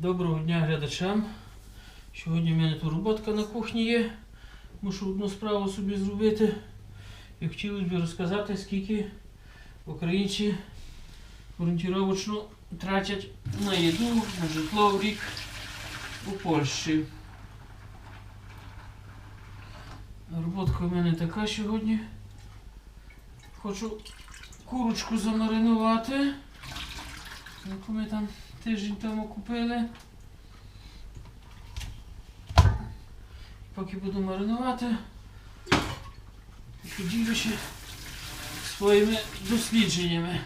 Доброго дня глядачам. Сьогодні в мене тут роботка на кухні є. Мушу одну справу собі зробити. І хотілося б розказати, скільки українці орієнтировочно тратять на їду, на житло в рік у Польщі. Роботка в мене така сьогодні. Хочу курочку замаринувати. Яку ми там тиждень тому купили. Поки буду маринувати, поділюся своїми дослідженнями.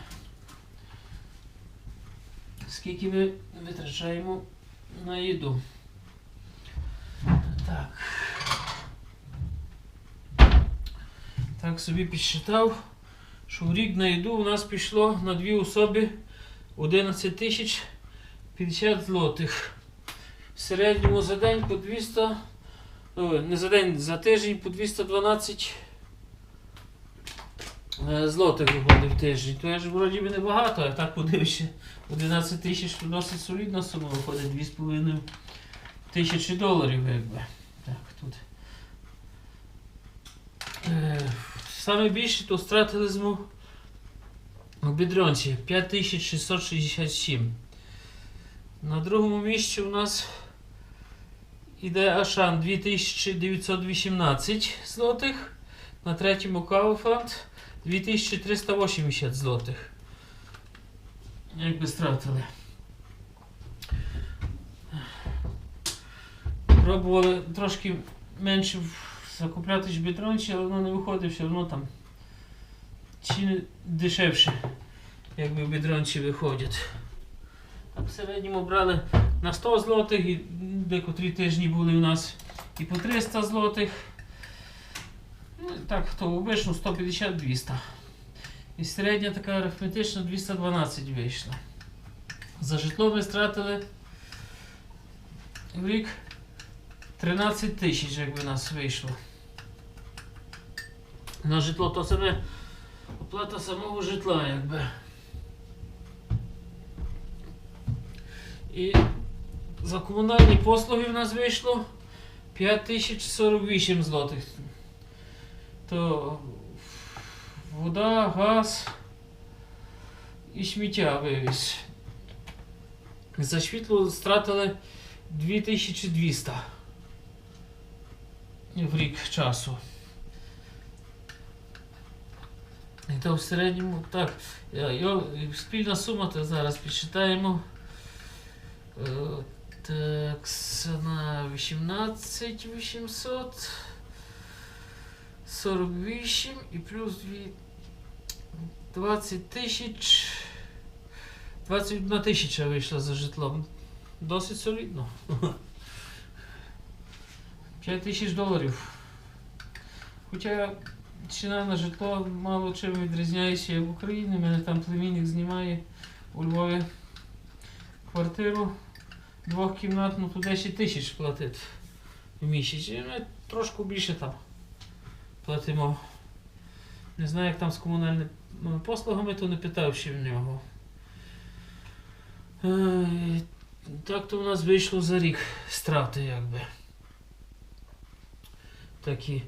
Скільки ми витрачаємо на їду. Так. Так собі підсчитав, що в рік на їду у нас пішло на дві особи 11 тисяч 50 злотих. В середньому за день по 200, ой, не за день, за тиждень по 212 е, злотих виходить в тиждень. То я ж вроді би небагато, а так подивишся. 11 тисяч то досить солідна сума виходить 2,5 тисячі доларів якби. Так, тут. Е, саме більше то втратили зму у бідронці 5667. На другому місці у нас іде Ашан 2918 злотих. На третьому Кауфланд 2380 злотих. Якби стратили. Пробували трошки менше закупляти ж бідронці, але воно не виходить все одно там. Ціни дешевше, якби в бідронці виходять. В середньому брали на 100 злотих, і декотрі тижні були у нас і по 300 злотих. Ну, так, то обично 150-200. І середня така арифметична 212 вийшла. За житло ми стратили в рік 13 тисяч, якби нас вийшло. На житло то саме оплата самого житла, якби. І за комунальні послуги в нас вийшло 5048 злотих. То вода, газ і сміття вивіз. За світло стратили 2200 в рік часу. І то в середньому так. Спільна сума, то зараз підсчитаємо. Так, на 18 800. 48 і плюс 20 тисяч. 21 тисяча вийшла за житлом. Досить солідно. 5 тисяч доларів. Хоча ціна на житло мало чим відрізняється в Україні. Мене там племінник знімає у Львові квартиру двохкімнатну, то 10 тисяч платить в місяць. І ми трошки більше там платимо. Не знаю, як там з комунальними послугами, то не питав ще в нього. Е, Так то у нас вийшло за рік страти, якби. Такі.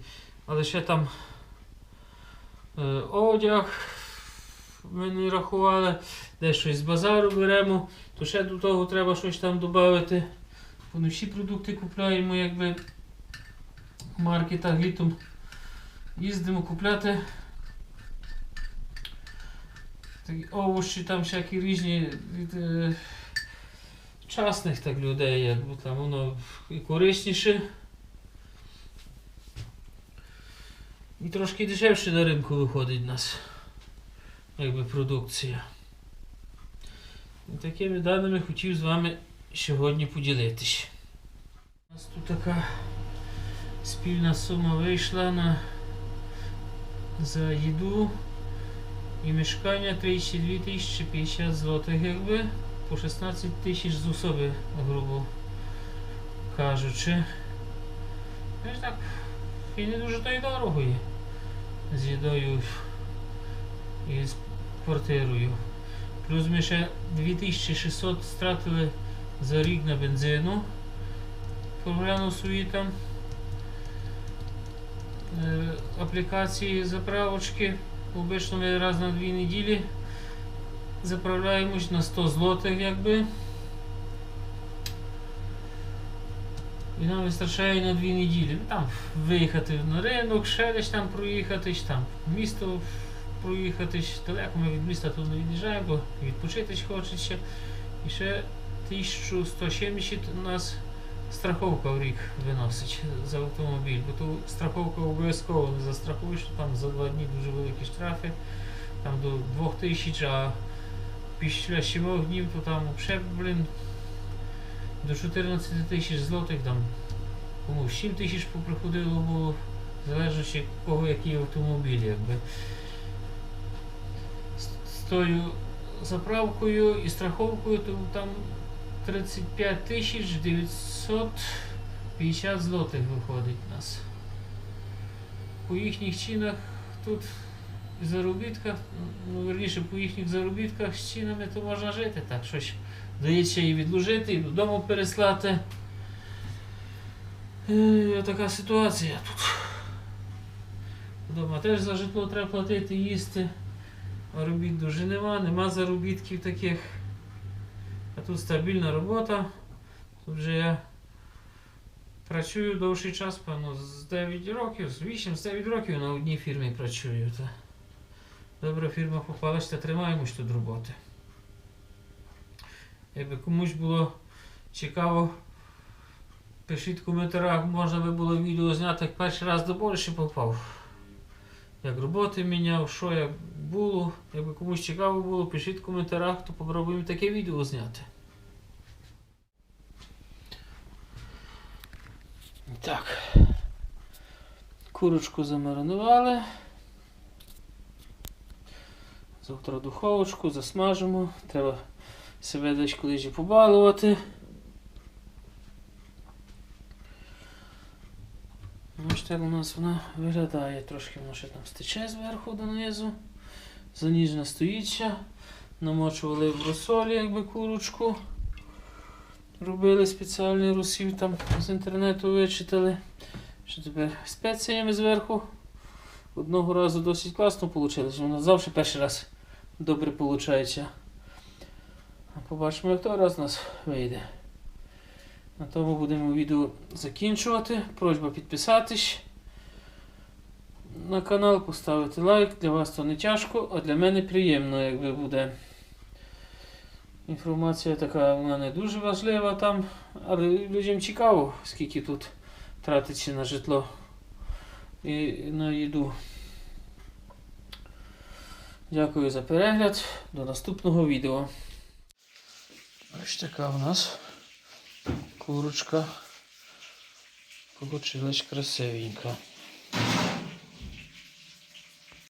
Але ще там е, одяг ми не рахували, де щось з базару беремо, то ще до того треба щось там додати. Бо не всі продукти купляємо, якби в маркетах літом їздимо купляти. Такі овочі там всякі різні від е, частних так людей, якби там воно і корисніше. І трошки дешевше на ринку виходить в нас, якби продукція. І такими даними хотів з вами сьогодні поділитись. У нас тут така спільна сума вийшла на за їду і мешкання 32 тисячі 50 злотих, якби по 16 тисяч з особи, грубо кажучи. Ну, так, і не дуже то й дорого є з їдою і з квартирою. Плюс ми ще 2600 стратили за рік на бензину. Поглянув свої там е, аплікації заправочки. Обично ми раз на дві неділі заправляємось на 100 злотих якби. І нам вистачає на дві неділі. Ну, Там виїхати на ринок, ще десь там проїхати, там в місто проїхати. Далеко ми від міста тут не від'їжджаємо, бо відпочити ж хочеться. І ще 1170 у нас страховка в рік виносить за автомобіль. Бо ту страховка обов'язково не застрахуєш, там за два дні дуже великі штрафи, там до 2000, а після 7 днів то там взагалі, блін, до 14 тисяч злотих там комусь 7 тисяч поприходило було, залежно кого який автомобіль, якби. Тою заправкою і страховкою, то там 35 тисяч 950 злотих виходить у нас. По їхніх чинах тут і заробітках, ну верніше по їхніх заробітках з чинами то можна жити так, щось дається і відложити, і додому переслати. Е, така ситуація тут. Вдома теж за житло треба платити, їсти. Робіт дуже нема, нема заробітків таких. А тут стабільна робота. Тут вже я працюю довший час, певно, з 9 років, з 8-9 років на одній фірмі працюю. Та добра фірма попалась та тримаємось тут роботи. Якби комусь було цікаво, пишіть в коментарях, можна би було відео зняти, як перший раз до Польщі попав. Як роботи міняв, що як було. Якби комусь цікаво було, пишіть в коментарях, то попробуємо таке відео зняти. Так. Курочку замаринували. Завтра духовочку засмажимо. Треба себе десь колись побалувати. Ось так у нас вона виглядає. Трошки воно ще там стече зверху донизу. Заніжна стоїть. Намочували в розсолі, якби курочку. Робили спеціальний розсів там з інтернету вичитали. Що тепер спеціями зверху. Одного разу досить класно вийшло. Воно завжди перший раз добре виходить. Побачимо, як той раз у нас вийде. На тому будемо відео закінчувати. Просьба підписатись на канал, поставити лайк. Для вас то не тяжко, а для мене приємно, якби буде. Інформація така вона не дуже важлива там, але людям цікаво, скільки тут тратиться на житло і на їду. Дякую за перегляд. До наступного відео. Ось така у нас курочка. Получилась красивенька.